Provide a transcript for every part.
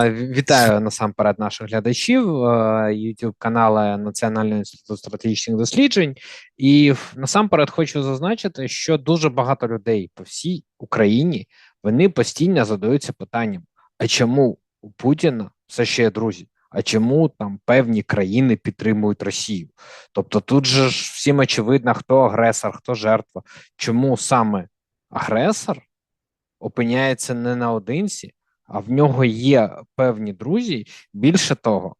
Вітаю насамперед наших глядачів youtube каналу Національного інституту стратегічних досліджень. І насамперед хочу зазначити, що дуже багато людей по всій Україні вони постійно задаються питанням: а чому у Путіна все ще є друзі? А чому там певні країни підтримують Росію? Тобто, тут же ж всім очевидно, хто агресор, хто жертва. Чому саме агресор опиняється не наодинці? А в нього є певні друзі. Більше того,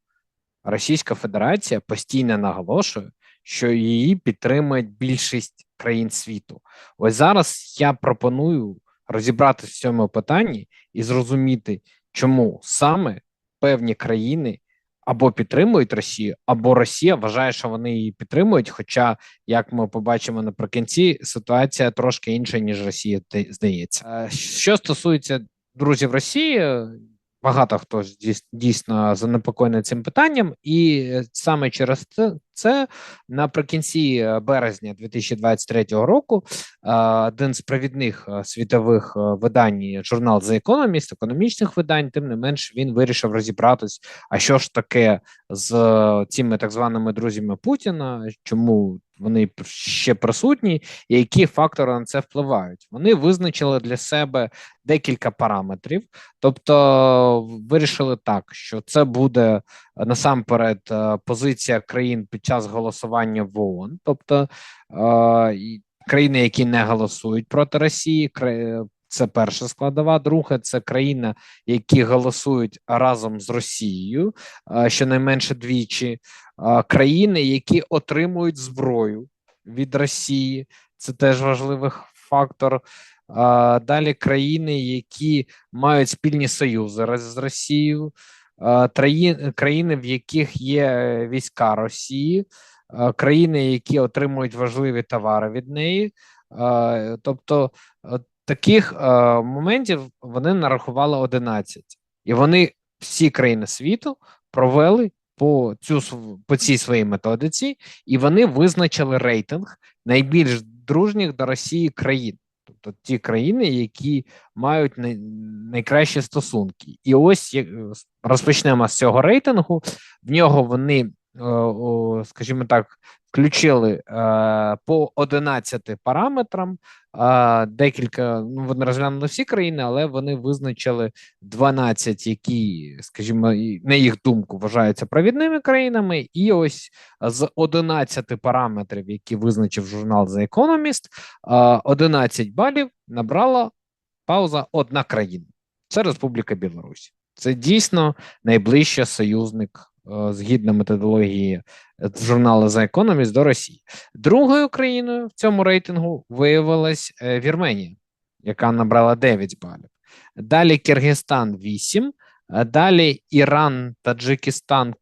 Російська Федерація постійно наголошує, що її підтримує більшість країн світу. Ось зараз я пропоную розібратися в цьому питанні і зрозуміти, чому саме певні країни або підтримують Росію, або Росія вважає, що вони її підтримують. Хоча, як ми побачимо наприкінці, ситуація трошки інша ніж Росія здається. Е, що стосується друзів Росії. Багато хто дійсно занепокоєний цим питанням, і саме через це наприкінці е, березня 2023 року е, один з провідних е, світових видань, журнал The Economist, економічних видань, тим не менш він вирішив розібратись, а що ж таке з цими так званими друзями Путіна, чому вони ще присутні, і які фактори на це впливають. Вони визначили для себе декілька параметрів, тобто вирішили так, що це буде насамперед позиція країн під час голосування в ООН, тобто країни, які не голосують проти Росії, це перша складова. Друге, це країна, які голосують разом з Росією, щонайменше двічі. Країни, які отримують зброю від Росії, це теж важливий фактор. Далі країни, які мають спільні союзи з Росією, країни, в яких є війська Росії, країни, які отримують важливі товари від неї. Тобто таких моментів вони нарахували 11. і вони всі країни світу провели по цю по цій своїй методиці, і вони визначили рейтинг найбільш дружніх до Росії країн. Тобто ті країни, які мають най, найкращі стосунки, і ось розпочнемо з цього рейтингу. В нього вони, скажімо так, включили е, по 11 параметрам. Декілька ну вони розглянули всі країни, але вони визначили 12, які, скажімо, на їх думку вважаються провідними країнами. І ось з 11 параметрів, які визначив журнал The Economist, 11 балів набрала пауза одна країна. Це Республіка Білорусь. Це дійсно найближчий союзник Е, згідно методології е, журналу The Economist до Росії. Другою країною в цьому рейтингу виявилась е, Вірменія, яка набрала 9 балів. Далі Киргизстан 8, далі Іран, Таджикистан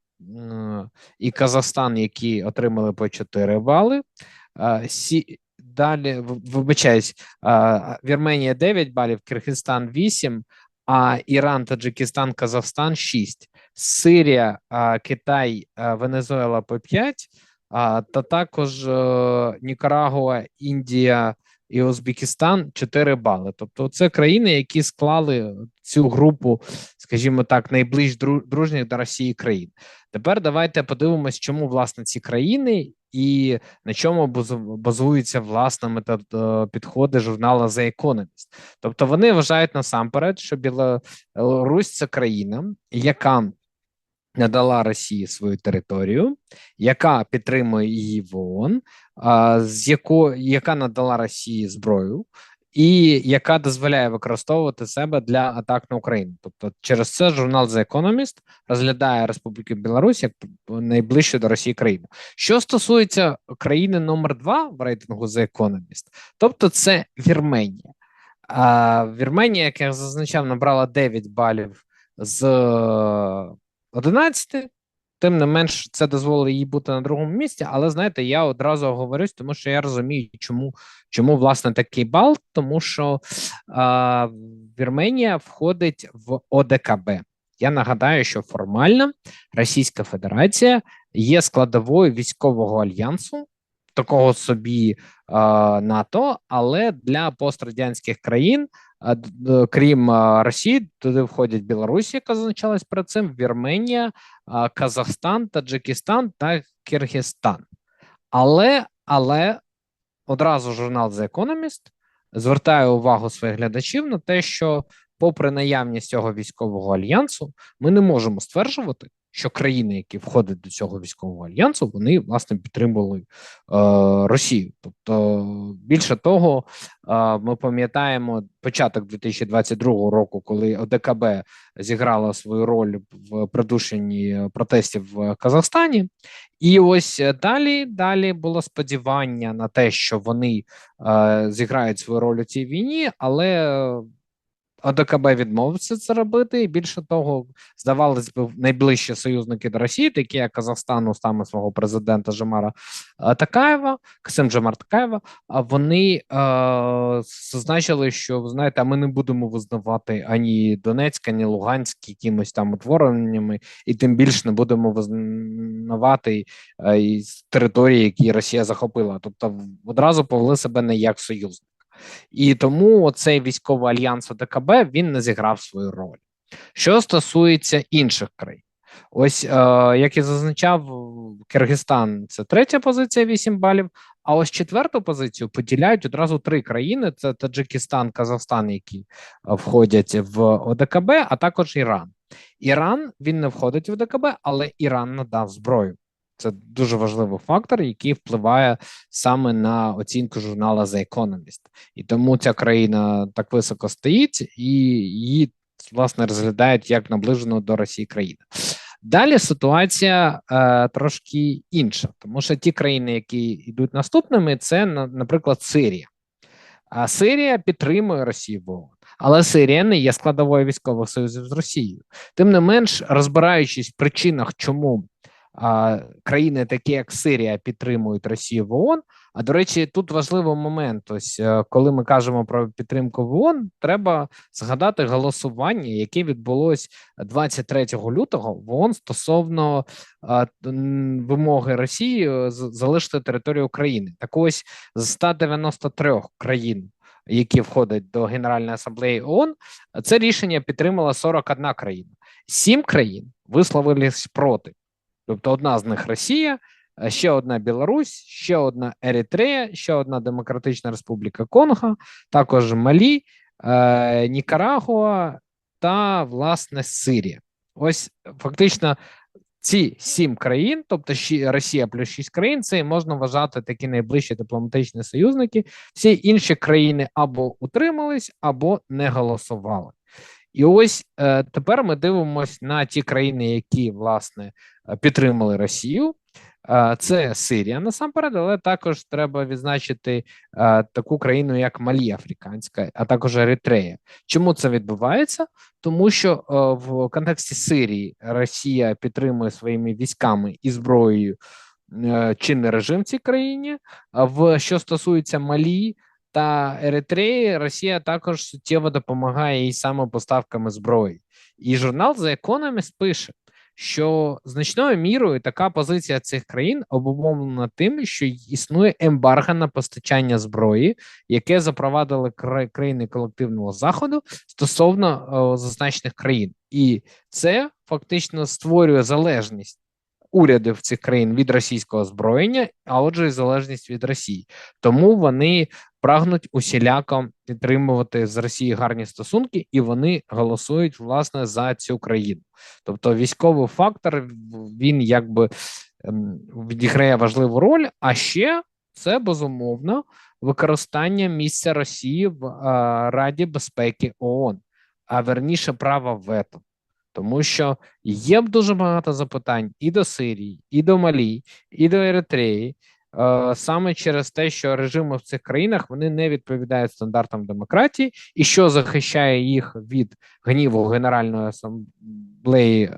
і Казахстан, які отримали по 4 бали. Далі вибачаюсь, Вірменія 9 балів, Киргизстан 8, а Іран, Таджикистан, Казахстан 6. Сирія, Китай, Венезуела по 5, та також е, Нікарагуа, Індія і Узбекистан 4 бали. Тобто, це країни, які склали цю групу, скажімо так, найближч дружніх до Росії країн. Тепер давайте подивимось, чому власне ці країни і на чому базуються власне метод е, підходи журнала The Economist. Тобто вони вважають насамперед, що Білорусь це країна, яка надала Росії свою територію, яка підтримує її в ООН, з яко, яка надала Росії зброю, і яка дозволяє використовувати себе для атак на Україну. Тобто, через це журнал The Economist розглядає Республіку Білорусь як найближчу до Росії країну. Що стосується країни номер два в рейтингу The Economist, тобто це Вірменія. А Вірменія, як я зазначав, набрала 9 балів з 11, тим не менш, це дозволило їй бути на другому місці. Але знаєте, я одразу оговорюсь, тому що я розумію, чому чому власне такий бал, тому що а, Вірменія входить в ОДКБ. Я нагадаю, що формально Російська Федерація є складовою військового альянсу. Такого собі е, НАТО, але для пострадянських країн крім Росії, туди входять Білорусь, яка зазначалась перед цим, Вірменія, Казахстан, Таджикистан та Киргизстан. Але але одразу журнал The Economist звертає увагу своїх глядачів на те, що, попри наявність цього військового альянсу, ми не можемо стверджувати, що країни, які входять до цього військового альянсу, вони власне підтримували е, Росію. Тобто, більше того, е, ми пам'ятаємо початок 2022 року, коли ОДКБ зіграла свою роль в придушенні протестів в Казахстані, і ось далі далі було сподівання на те, що вони е, зіграють свою роль у цій війні, але ОДКБ відмовився це робити, і більше того, здавалось би, найближчі союзники до Росії, такі як Казахстан, устами свого президента Жамара е, Такаєва, Касим Жамар Такаєва, вони е, зазначили, що знаєте, ми не будемо визнавати ані Донецьк, ані Луганськ якимось там утвореннями, і тим більше не будемо визнавати е, території, які Росія захопила. Тобто одразу повели себе не як союзник. І тому цей військовий альянс ОДКБ він не зіграв свою роль. Що стосується інших країн, ось е, як я зазначав, Киргизстан це третя позиція, 8 балів. А ось четверту позицію поділяють одразу три країни: це Таджикистан, Казахстан, які е, входять в ОДКБ, а також Іран. Іран він не входить в ОДКБ, але Іран надав зброю. Це дуже важливий фактор, який впливає саме на оцінку журнала The Economist. і тому ця країна так високо стоїть і її власне розглядають як наближену до Росії країну. Далі ситуація е, трошки інша, тому що ті країни, які йдуть наступними, це наприклад Сирія. А Сирія підтримує Росію в ООН. Але Сирія не є складовою військових союзів з Росією. Тим не менш, розбираючись в причинах, чому країни, такі як Сирія, підтримують Росію в ООН. А до речі, тут важливий момент. Ось е, коли ми кажемо про підтримку в ООН, треба згадати голосування, яке відбулось 23 лютого в ООН стосовно вимоги Росії е, залишити територію України. Так ось з 193 країн. Які входять до Генеральної асамблеї ООН, це рішення підтримала 41 країна. Сім країн висловились проти. Тобто, одна з них Росія, е, ще одна Білорусь, ще одна Еритрея, ще одна Демократична Республіка Конго, також Малі, е, Нікарагуа та власне Сирія. Ось фактично. Ці сім країн, тобто Росія плюс шість країн, це можна вважати такі найближчі дипломатичні союзники. Всі інші країни або утримались, або не голосували. І ось е, тепер ми дивимося на ті країни, які власне підтримали Росію. Це Сирія насамперед, але також треба відзначити таку країну, як Малі Африканська, а також Еритрея. Чому це відбувається? Тому що в контексті Сирії Росія підтримує своїми військами і зброєю чинний режим в цій країні. В що стосується Малі та Еритреї Росія також суттєво допомагає їй саме поставками зброї. І журнал The Economist пише, що значною мірою така позиція цих країн обумовлена тим, що існує ембарго на постачання зброї, яке запровадили країни колективного заходу стосовно о, зазначених країн, і це фактично створює залежність урядів цих країн від російського озброєння, а отже, і залежність від Росії. Тому вони прагнуть усіляко підтримувати з Росією гарні стосунки, і вони голосують власне за цю країну. Тобто, військовий фактор він якби ем, відіграє важливу роль. А ще це безумовно використання місця Росії в Раді безпеки ООН, а верніше право вето тому що є дуже багато запитань і до Сирії, і до Малі, і до Еритреї, е, саме через те, що режими в цих країнах вони не відповідають стандартам демократії, і що захищає їх від гніву Генеральної асамблеї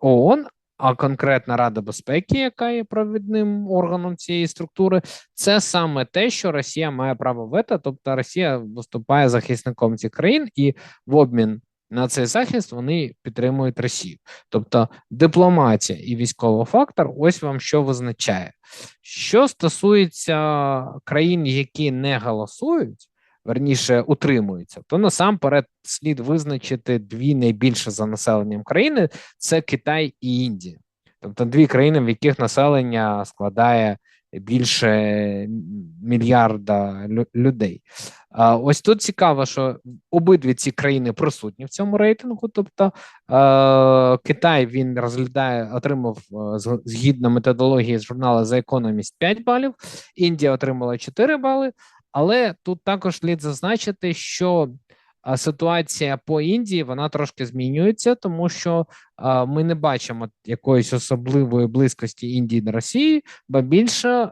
ООН, а конкретна Рада безпеки, яка є провідним органом цієї структури, це саме те, що Росія має право вето, тобто Росія виступає захисником цих країн і в обмін на цей захист вони підтримують Росію. Тобто дипломатія і військовий фактор, ось вам що визначає. Що стосується країн, які не голосують, верніше утримуються, то насамперед слід визначити дві найбільше за населенням країни: це Китай і Індія, тобто дві країни, в яких населення складає більше мільярда людей. Ось тут цікаво, що обидві ці країни присутні в цьому рейтингу. Тобто Китай він розглядає, отримав згідно методології з журналу The Economist 5 балів, Індія отримала 4 бали. Але тут також слід зазначити, що ситуація по Індії вона трошки змінюється, тому що ми не бачимо якоїсь особливої близькості Індії до Росії, бо більше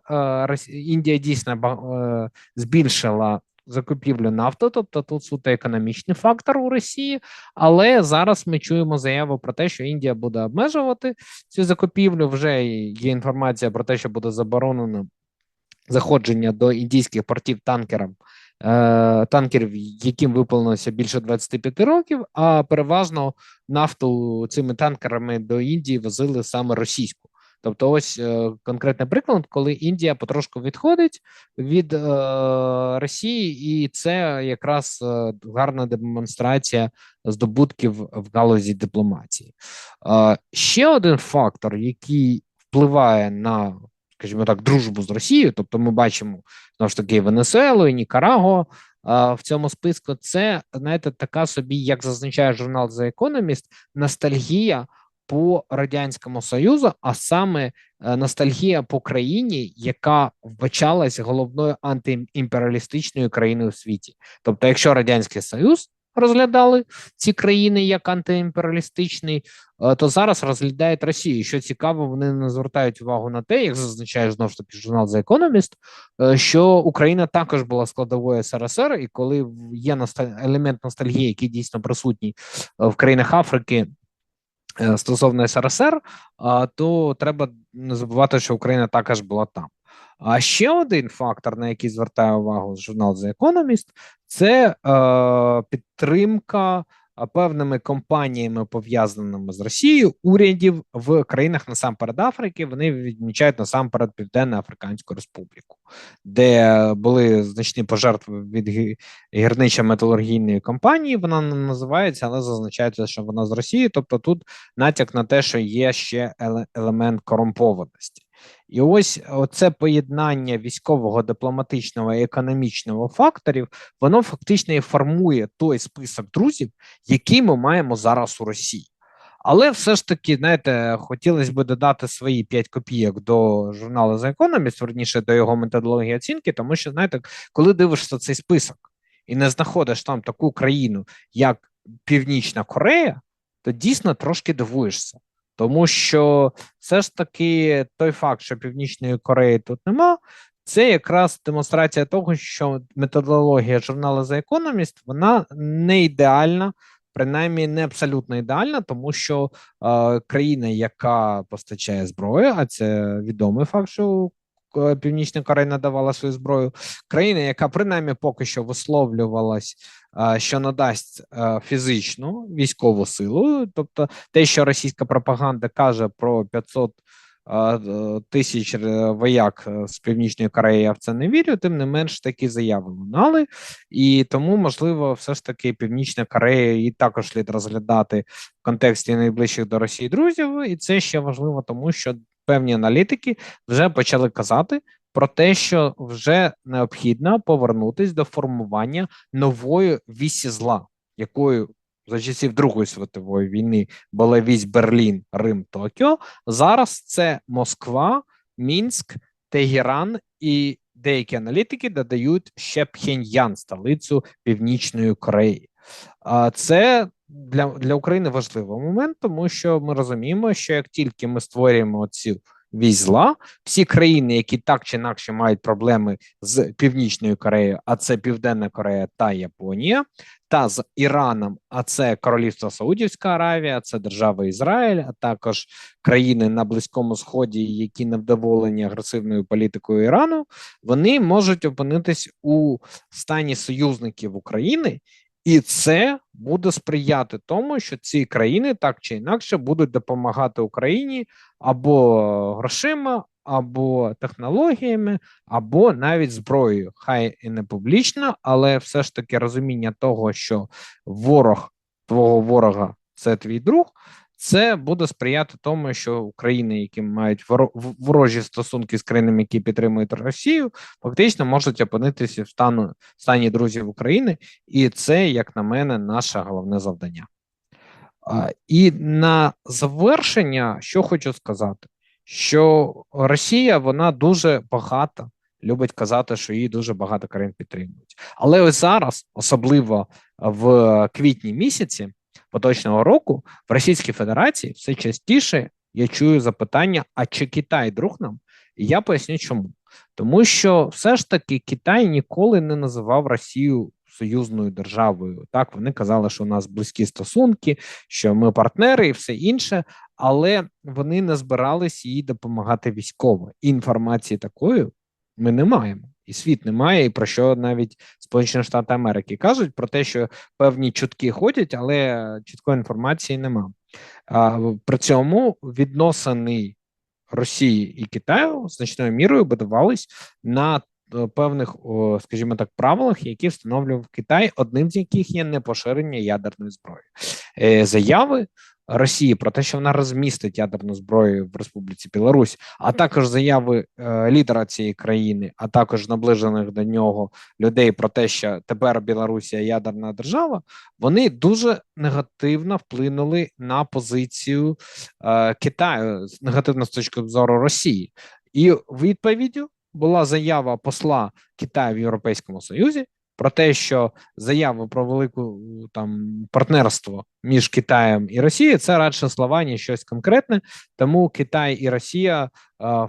Індія дійсно е, збільшила. Закупівлю нафти, тобто тут суто економічний фактор у Росії, але зараз ми чуємо заяву про те, що Індія буде обмежувати цю закупівлю. Вже є інформація про те, що буде заборонено заходження до індійських портів танкерам танкерів, яким виповнилося більше 25 років, а переважно нафту цими танкерами до Індії возили саме російську. Тобто, ось е, конкретний приклад, коли Індія потрошку відходить від е, Росії, і це якраз е, гарна демонстрація здобутків в галузі дипломатії. Е, ще один фактор, який впливає на скажімо так, дружбу з Росією. Тобто, ми бачимо знову ж таки Венесуелу і Нікараго в цьому списку. Це знаєте, така собі, як зазначає журнал The Economist, ностальгія по радянському союзу, а саме е, ностальгія по країні, яка вбачалась головною антиімперіалістичною країною у світі. Тобто, якщо радянський союз розглядали ці країни як антиімперіалістичний, е, то зараз розглядають Росію. Що цікаво, вони не звертають увагу на те, як зазначає знову ж таки журнал The Economist, е, що Україна також була складовою СРСР, і коли є елемент ностальгії, який дійсно присутній е, в країнах Африки. Стосовно СРСР, то треба не забувати, що Україна також була там. А ще один фактор, на який звертає увагу журнал The Economist, це е, підтримка певними компаніями, пов'язаними з Росією, урядів в країнах насамперед Африки. Вони відмічають насамперед Південно Африканську Республіку, де були значні пожертви від гірничо-металургійної компанії. Вона не називається, але зазначається, що вона з Росії. Тобто, тут натяк на те, що є ще елемент корумпованості. І ось це поєднання військового, дипломатичного і економічного факторів, воно фактично і формує той список друзів, який ми маємо зараз у Росії. Але все ж таки, знаєте, хотілося б додати свої 5 копійок до журналу The Economist, верніше до його методології оцінки, тому що, знаєте, коли дивишся цей список і не знаходиш там таку країну, як Північна Корея, то дійсно трошки дивуєшся. Тому що все ж таки той факт, що Північної Кореї тут нема, це якраз демонстрація того, що методологія журналу The Economist, вона не ідеальна, принаймні не абсолютно ідеальна, тому що е, країна, яка постачає зброю, а це відомий факт, що Північна Корея надавала свою зброю, країна, яка принаймні поки що висловлювалась, що надасть фізичну військову силу, тобто те, що російська пропаганда каже про 500 тисяч е, вояк е, з північної Кореї, я в це не вірю. Тим не менш такі заяви лунали, і тому можливо, все ж таки Північна Корея і також слід розглядати в контексті найближчих до Росії друзів, і це ще важливо, тому що певні аналітики вже почали казати про те, що вже необхідно повернутись до формування нової вісі зла, якою за часів Другої світової війни була вісь Берлін, Рим, Токіо. Зараз це Москва, Мінськ, Тегеран і деякі аналітики додають ще Пхеньян, столицю Північної Кореї. Це для для України важливий момент, тому що ми розуміємо, що як тільки ми створюємо цю вісь всі країни, які так чи інакше мають проблеми з Північною Кореєю, а це Південна Корея та Японія, та з Іраном, а це Королівство Саудівська Аравія, це держава Ізраїль, а також країни на Близькому Сході, які невдоволені агресивною політикою Ірану, вони можуть опинитись у стані союзників України. І це буде сприяти тому, що ці країни так чи інакше будуть допомагати Україні або грошима, або технологіями, або навіть зброєю. Хай і не публічно, але все ж таки розуміння того, що ворог твого ворога це твій друг. Це буде сприяти тому, що України, які мають ворожі стосунки з країнами, які підтримують Росію, фактично можуть опинитися в стану стані друзів України, і це, як на мене, наше головне завдання. І на завершення, що хочу сказати, що Росія вона дуже багата, любить казати, що її дуже багато країн підтримують. Але ось зараз, особливо в квітні місяці поточного року, в Російській Федерації все частіше я чую запитання: а чи Китай друг нам? І я поясню, чому. Тому що все ж таки Китай ніколи не називав Росію союзною державою. Так вони казали, що у нас близькі стосунки, що ми партнери і все інше, але вони не збирались їй допомагати військово. Інформації такої ми не маємо. І світ немає, і про що навіть Сполучені Штати Америки кажуть про те, що певні чутки ходять, але чіткої інформації нема. При цьому відносини Росії і Китаю значною мірою будувались на Е, певних, скажімо так, правилах, які встановлював Китай, одним з яких є непоширення ядерної зброї. Е, заяви Росії про те, що вона розмістить ядерну зброю в Республіці Білорусь, а також заяви е, лідера цієї країни, а також наближених до нього людей про те, що тепер Білорусія ядерна держава, вони дуже негативно вплинули на позицію Китаю негативно з точки зору Росії, і відповіддю була заява посла Китаю в Європейському Союзі про те, що заяви про велику там партнерство між Китаєм і Росією це радше слова, ніж щось конкретне. Тому Китай і Росія е,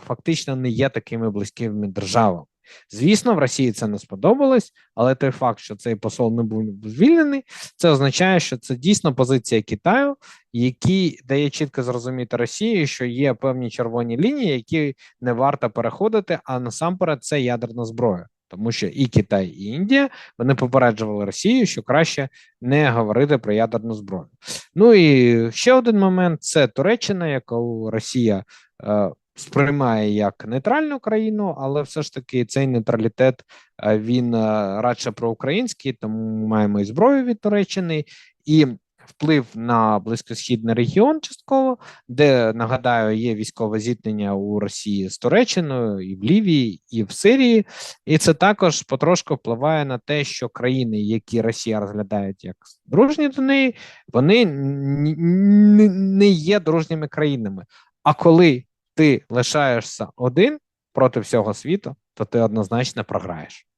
фактично не є такими близькими державами. Звісно, в Росії це не сподобалось, але той факт, що цей посол не був звільнений, це означає, що це дійсно позиція Китаю, який дає чітко зрозуміти Росії, що є певні червоні лінії, які не варто переходити. А насамперед це ядерна зброя. Тому що і Китай, і Індія вони попереджували Росію, що краще не говорити про ядерну зброю. Ну і ще один момент: це Туреччина, яку Росія е, сприймає як нейтральну країну, але все ж таки цей нейтралітет е, він е, радше проукраїнський, тому ми маємо і зброю від Туреччини і. Вплив на близькосхідний регіон частково, де нагадаю, є військове зіткнення у Росії з Туреччиною, і в Лівії, і в Сирії, і це також потрошку впливає на те, що країни, які Росія розглядає як дружні до неї, вони не є дружніми країнами. А коли ти лишаєшся один проти всього світу, то ти однозначно програєш.